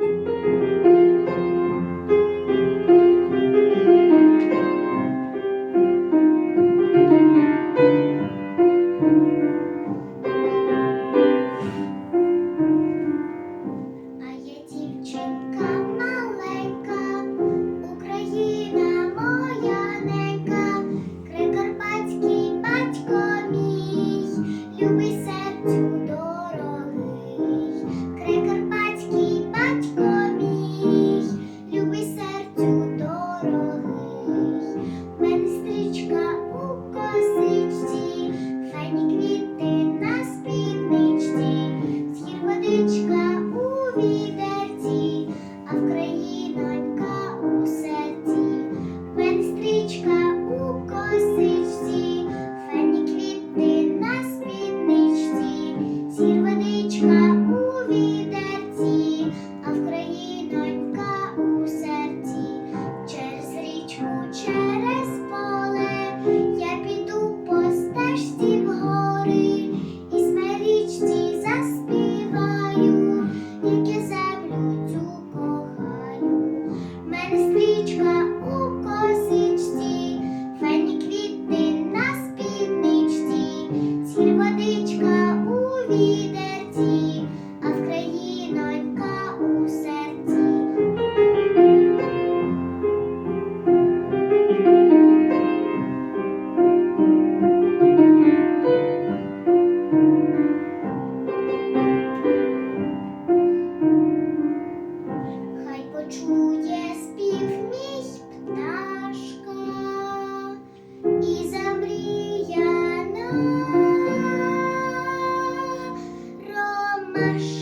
А відерці, а у серці. fresh.